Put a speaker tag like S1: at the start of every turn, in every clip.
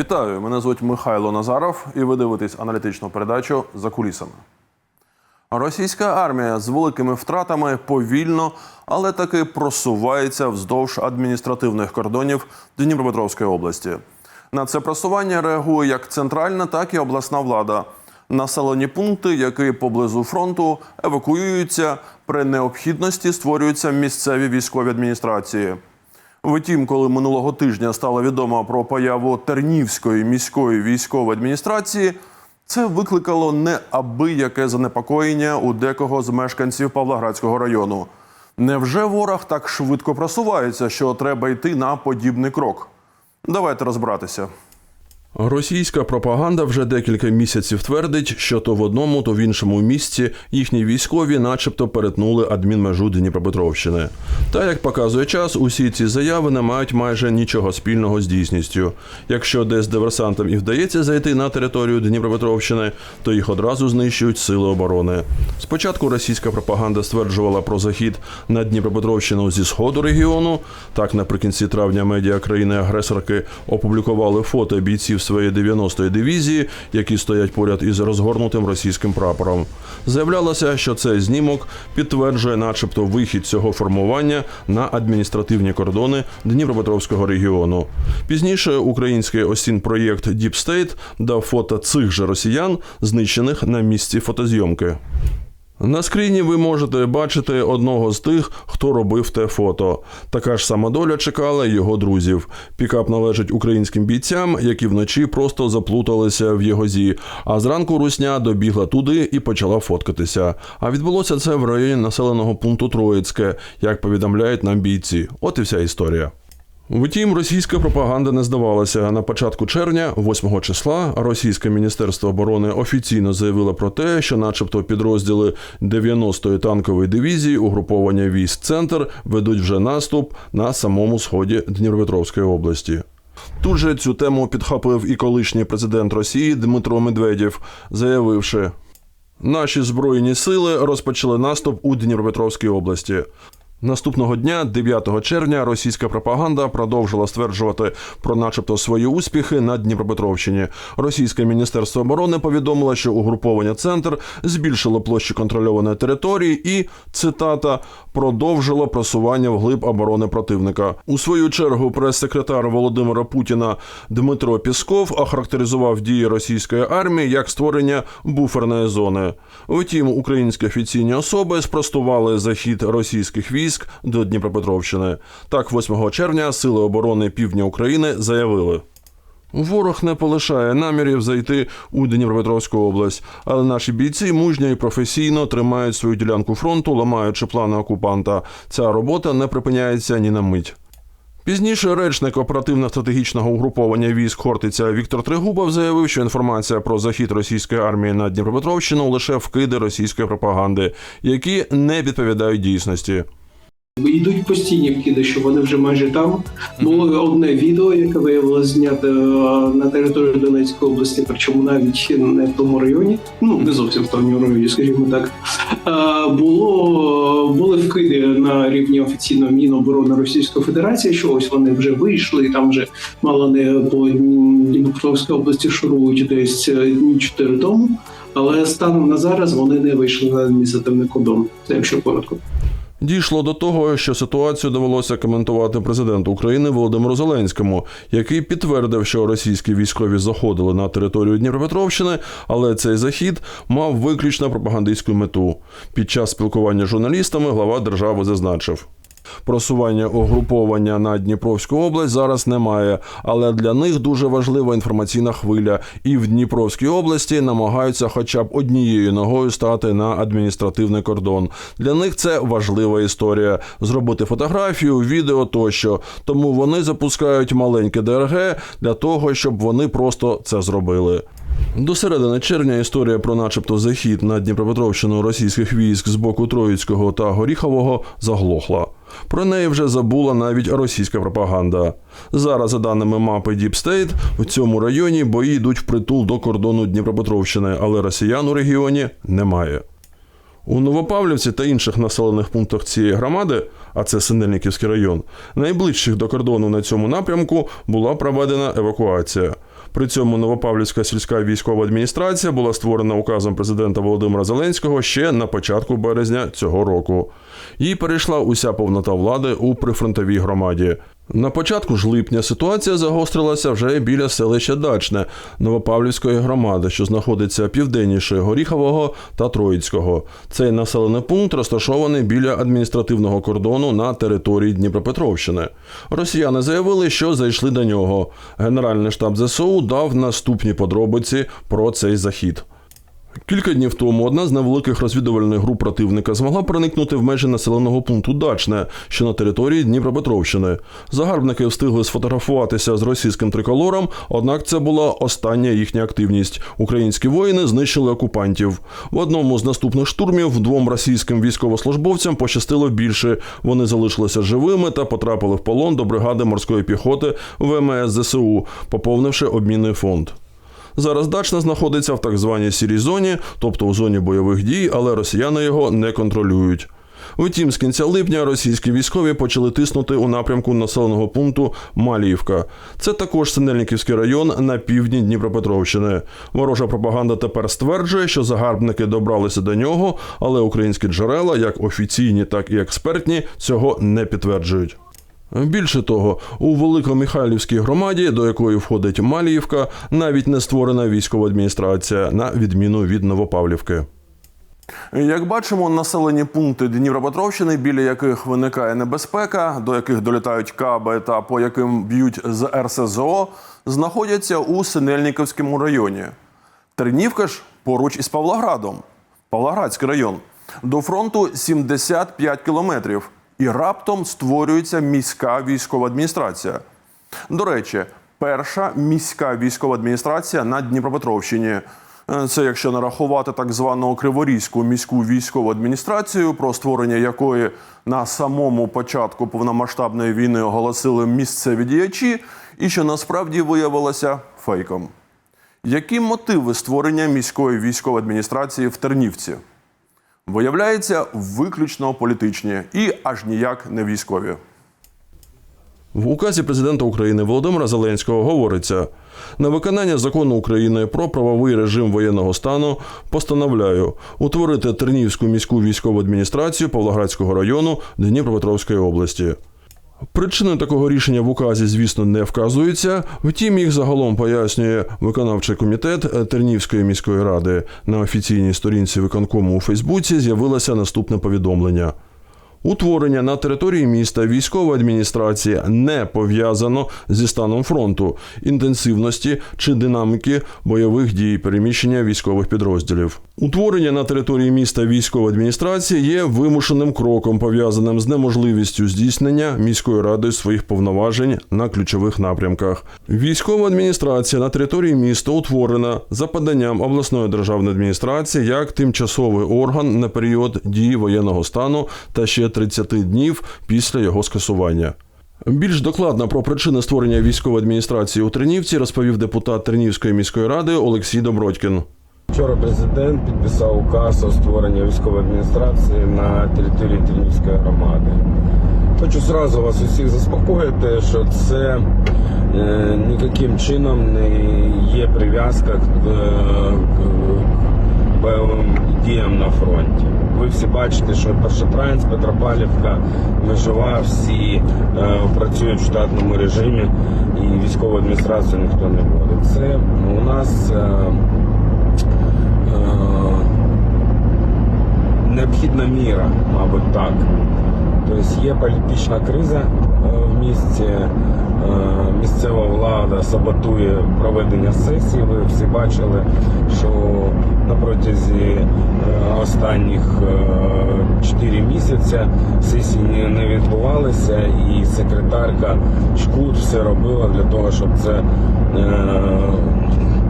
S1: Вітаю! Мене звуть Михайло Назаров, і ви дивитесь аналітичну передачу за кулісами. Російська армія з великими втратами повільно, але таки просувається вздовж адміністративних кордонів Дніпропетровської області. На це просування реагує як центральна, так і обласна влада. Населені пункти, які поблизу фронту евакуюються, при необхідності створюються місцеві військові адміністрації. Втім, коли минулого тижня стало відомо про появу Тернівської міської військової адміністрації, це викликало неабияке занепокоєння у декого з мешканців Павлоградського району. Невже ворог так швидко просувається, що треба йти на подібний крок? Давайте розбиратися. Російська пропаганда вже декілька місяців твердить, що то в одному, то в іншому місці їхні військові, начебто, перетнули адмінмежу Дніпропетровщини. Та як показує час, усі ці заяви не мають майже нічого спільного з дійсністю. Якщо десь диверсантам і вдається зайти на територію Дніпропетровщини, то їх одразу знищують сили оборони. Спочатку російська пропаганда стверджувала про захід на Дніпропетровщину зі сходу регіону. Так, наприкінці травня медіа країни-агресорки опублікували фото бійців своєї 90-ї дивізії, які стоять поряд із розгорнутим російським прапором. Заявлялося, що цей знімок підтверджує, начебто, вихід цього формування на адміністративні кордони Дніпропетровського регіону. Пізніше український осін проєкт Deep State дав фото цих же росіян, знищених на місці фотозйомки. На скріні ви можете бачити одного з тих, хто робив те фото. Така ж сама доля чекала його друзів. Пікап належить українським бійцям, які вночі просто заплуталися в Єгозі. А зранку русня добігла туди і почала фоткатися. А відбулося це в районі населеного пункту Троїцьке, як повідомляють нам бійці. От і вся історія. Втім, російська пропаганда не здавалася. На початку червня, 8 числа, російське міністерство оборони офіційно заявило про те, що, начебто, підрозділи 90-ї танкової дивізії угруповання військ Центр ведуть вже наступ на самому сході Дніпропетровської області. Тут же цю тему підхопив і колишній президент Росії Дмитро Медведєв, заявивши. Наші збройні сили розпочали наступ у Дніпропетровській області. Наступного дня, 9 червня, російська пропаганда продовжила стверджувати про, начебто, свої успіхи на Дніпропетровщині. Російське міністерство оборони повідомило, що угруповання центр збільшило площу контрольованої території і цитата продовжило просування вглиб оборони противника. У свою чергу прес-секретар Володимира Путіна Дмитро Пісков охарактеризував дії російської армії як створення буферної зони. Втім, українські офіційні особи спростували захід російських військ до Дніпропетровщини. Так, 8 червня сили оборони півдня України заявили. Ворог не полишає намірів зайти у Дніпропетровську область, але наші бійці мужньо і професійно тримають свою ділянку фронту, ламаючи плани окупанта. Ця робота не припиняється ні на мить. Пізніше речник оперативно-стратегічного угруповання військ Хортиця Віктор Тригубов заявив, що інформація про захід російської армії на Дніпропетровщину лише вкиди російської пропаганди, які не відповідають дійсності.
S2: Йдуть постійні вкиди, що вони вже майже там. Було одне відео, яке виявилося знято е, на території Донецької області, причому навіть не в тому районі, ну не зовсім в тому районі, скажімо так. Е, Було були вкиди на рівні офіційного Міноборони Російської Федерації, що ось вони вже вийшли, і там вже мало не по Дніпропетровській області шурують десь е, дні чотири тому. Але станом на зараз вони не вийшли на адміністративний кордон, це якщо коротко.
S1: Дійшло до того, що ситуацію довелося коментувати президенту України Володимиру Зеленському, який підтвердив, що російські військові заходили на територію Дніпропетровщини, але цей захід мав виключно пропагандистську мету. Під час спілкування з журналістами глава держави зазначив. Просування угруповання на Дніпровську область зараз немає, але для них дуже важлива інформаційна хвиля, і в Дніпровській області намагаються хоча б однією ногою стати на адміністративний кордон. Для них це важлива історія зробити фотографію, відео тощо. Тому вони запускають маленьке ДРГ для того, щоб вони просто це зробили. До середини червня історія про, начебто, захід на Дніпропетровщину російських військ з боку Троїцького та Горіхового заглохла. Про неї вже забула навіть російська пропаганда. Зараз, за даними мапи State, в цьому районі бої йдуть впритул до кордону Дніпропетровщини, але росіян у регіоні немає. У Новопавлівці та інших населених пунктах цієї громади, а це Синельниківський район, найближчих до кордону на цьому напрямку була проведена евакуація. При цьому Новопавлівська сільська військова адміністрація була створена указом президента Володимира Зеленського ще на початку березня цього року. Їй перейшла уся повнота влади у прифронтовій громаді. На початку ж липня ситуація загострилася вже біля селища Дачне Новопавлівської громади, що знаходиться південніше Горіхового та Троїцького. Цей населений пункт розташований біля адміністративного кордону на території Дніпропетровщини. Росіяни заявили, що зайшли до нього. Генеральний штаб ЗСУ дав наступні подробиці про цей захід. Кілька днів тому одна з невеликих розвідувальних груп противника змогла проникнути в межі населеного пункту Дачне, що на території Дніпропетровщини. Загарбники встигли сфотографуватися з російським триколором, однак це була остання їхня активність. Українські воїни знищили окупантів. В одному з наступних штурмів двом російським військовослужбовцям пощастило більше. Вони залишилися живими та потрапили в полон до бригади морської піхоти ВМС ЗСУ, поповнивши обмінний фонд. Зараз Дачна знаходиться в так званій сірій зоні, тобто у зоні бойових дій, але росіяни його не контролюють. Втім, з кінця липня російські військові почали тиснути у напрямку населеного пункту Маліївка. Це також Синельниківський район на півдні Дніпропетровщини. Ворожа пропаганда тепер стверджує, що загарбники добралися до нього, але українські джерела, як офіційні, так і експертні, цього не підтверджують. Більше того, у Великомихайлівській громаді, до якої входить Маліївка, навіть не створена військова адміністрація на відміну від Новопавлівки. Як бачимо, населені пункти Дніпропетровщини, біля яких виникає небезпека, до яких долітають каби та по яким б'ють з РСЗО, знаходяться у Синельниківському районі. Тернівка ж поруч із Павлоградом, Павлоградський район. До фронту 75 кілометрів. І раптом створюється міська військова адміністрація. До речі, перша міська військова адміністрація на Дніпропетровщині. Е, Це якщо нарахувати так звану Криворізьку міську військову адміністрацію, про створення якої на самому початку повномасштабної війни оголосили місцеві діячі, і що насправді виявилося фейком. Які мотиви створення міської військової адміністрації в Тернівці? Виявляється, виключно політичні і аж ніяк не військові. В указі президента України Володимира Зеленського говориться: на виконання закону України про правовий режим воєнного стану постановляю утворити Тернівську міську військову адміністрацію Павлоградського району Дніпропетровської області. Причини такого рішення в указі, звісно, не вказуються. Втім, їх загалом пояснює виконавчий комітет Тернівської міської ради. На офіційній сторінці виконкому у Фейсбуці з'явилося наступне повідомлення. Утворення на території міста військова адміністрація не пов'язано зі станом фронту, інтенсивності чи динаміки бойових дій переміщення військових підрозділів. Утворення на території міста військової адміністрації є вимушеним кроком, пов'язаним з неможливістю здійснення міською радою своїх повноважень на ключових напрямках. Військова адміністрація на території міста утворена за поданням обласної державної адміністрації як тимчасовий орган на період дії воєнного стану та ще 30 днів після його скасування. Більш докладно про причини створення військової адміністрації у Тернівці розповів депутат Тернівської міської ради Олексій Добродькін.
S3: Вчора президент підписав указ про створення військової адміністрації на території Тернівської громади. Хочу зразу вас усіх заспокоїти, що це е, ніяким чином не є прив'язка е, бойовим діям на фронті. Ви всі бачите, що Першотранськ, Петропавлівка, Межова, всі е, працюють в штатному режимі і військову адміністрацію ніхто не вводить. Це у нас. Е, Е, необхідна міра, мабуть, так. Тобто є політична криза е, в місті, е, місцева влада саботує проведення сесії. Ви всі бачили, що протязі е, останніх 4 місяці сесії не- відбувалися, і секретарка Шкут все робила для того, щоб це е,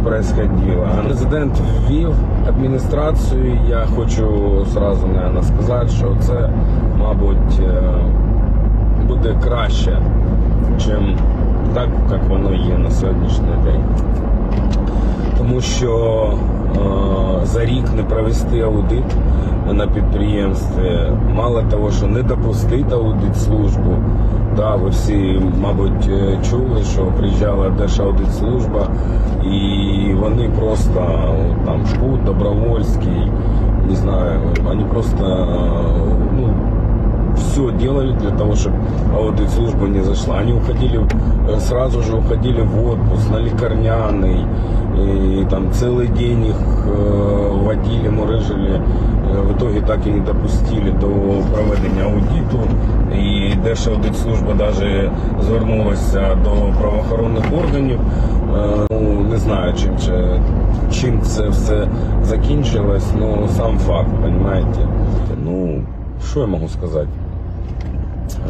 S3: происходило. Президент ввів адміністрацію. Я хочу сразу наверное, сказати, що це, мабуть, е, буде краще, чим так, як воно є на сьогоднішній день. Тому що за рік не провести аудит на підприємстві. Мало того, що не допустити аудит службу. Да, ви всі, мабуть, е, чули, що приїжджала Держаудитслужба, і вони просто там Шкут, Добровольський, не знаю, вони просто е, ну, все делали для того, чтобы аудит служба не зашла. Они уходили, э, сразу же уходили в отпуск, на лекарняный, и там целый день их э, водили, мурыжили. Э, В итоге так и не допустили до проведення аудиту. І Держаудитслужба навіть звернулася до правоохоронних органів. Е, Ну, не знаю, чим, це- чим це все закінчилось, ну сам факт, розумієте. Ну, що я можу сказати?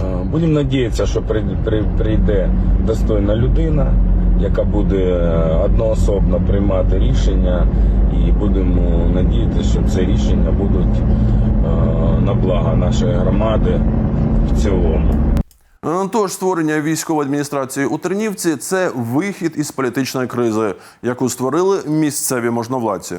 S3: Е, Будемо надіятися, що при- при- прийде достойна людина, яка буде е, одноособно приймати рішення, і будемо надіятися, що це рішення будуть е, на благо нашої громади в цілому.
S1: Тож створення військової адміністрації у Тернівці це вихід із політичної кризи, яку створили місцеві можновладці.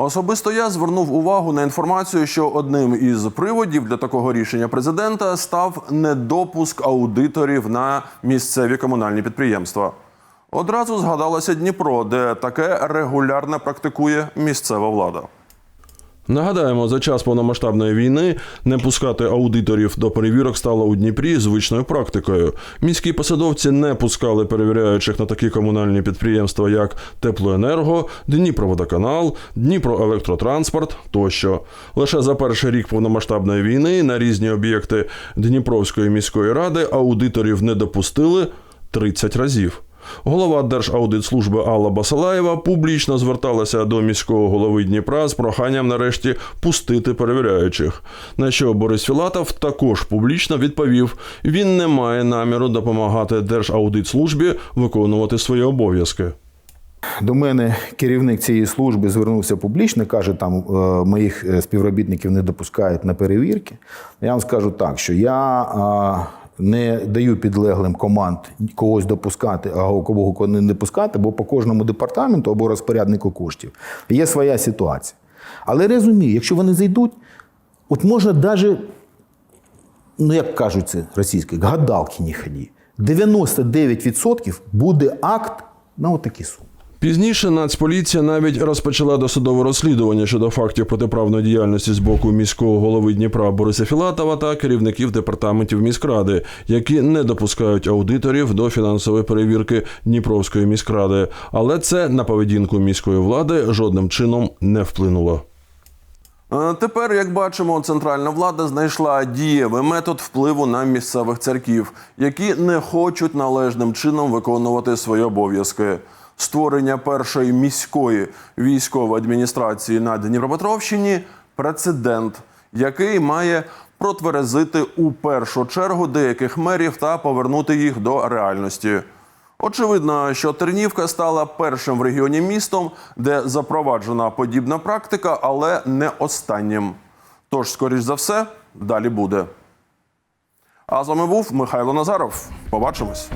S1: Особисто я звернув увагу на інформацію, що одним із приводів для такого рішення президента став недопуск аудиторів на місцеві комунальні підприємства. Одразу згадалося Дніпро, де таке регулярно практикує місцева влада. Нагадаємо, за час повномасштабної війни не пускати аудиторів до перевірок стало у Дніпрі звичною практикою. Міські посадовці не пускали перевіряючих на такі комунальні підприємства, як Теплоенерго, Дніпроводоканал, Дніпроелектротранспорт тощо. Лише за перший рік повномасштабної війни на різні об'єкти Дніпровської міської ради аудиторів не допустили 30 разів. Голова Держаудитслужби Алла Басалаєва публічно зверталася до міського голови Дніпра з проханням нарешті пустити перевіряючих. На що Борис Філатов також публічно відповів: він не має наміру допомагати Держаудитслужбі виконувати свої обов'язки.
S4: До мене керівник цієї служби звернувся публічно, каже, там е, моїх е, співробітників не допускають на перевірки. Я вам скажу так, що я е, не даю підлеглим команд когось допускати, а кого не допускати, бо по кожному департаменту або розпоряднику коштів є своя ситуація. Але розумію, якщо вони зайдуть, от можна навіть, ну як кажуть це російською, гадалки не ході. 99% буде акт на отакі суми.
S1: Пізніше Нацполіція навіть розпочала досудове розслідування щодо фактів протиправної діяльності з боку міського голови Дніпра Бориса Філатова та керівників департаментів міськради, які не допускають аудиторів до фінансової перевірки Дніпровської міськради. Але це на поведінку міської влади жодним чином не вплинуло. Тепер, як бачимо, центральна влада знайшла дієвий метод впливу на місцевих церків, які не хочуть належним чином виконувати свої обов'язки. Створення першої міської військової адміністрації на Дніпропетровщині прецедент, який має протверезити у першу чергу деяких мерів та повернути їх до реальності. Очевидно, що Тернівка стала першим в регіоні містом, де запроваджена подібна практика, але не останнім. Тож, скоріш за все, далі буде. А з вами був Михайло Назаров. Побачимось.